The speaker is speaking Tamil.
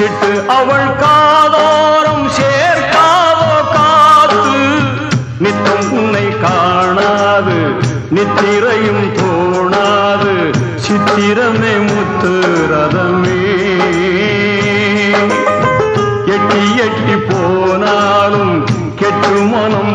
வச்சிட்டு அவள் காதோரம் சேர்க்காதோ காத்து. நித்தம் உன்னை காணாது நித்திரையும் தோணாது சித்திரமே முத்து ரதமே. எட்டி எட்டி போனாலும் கெட்டு மனம்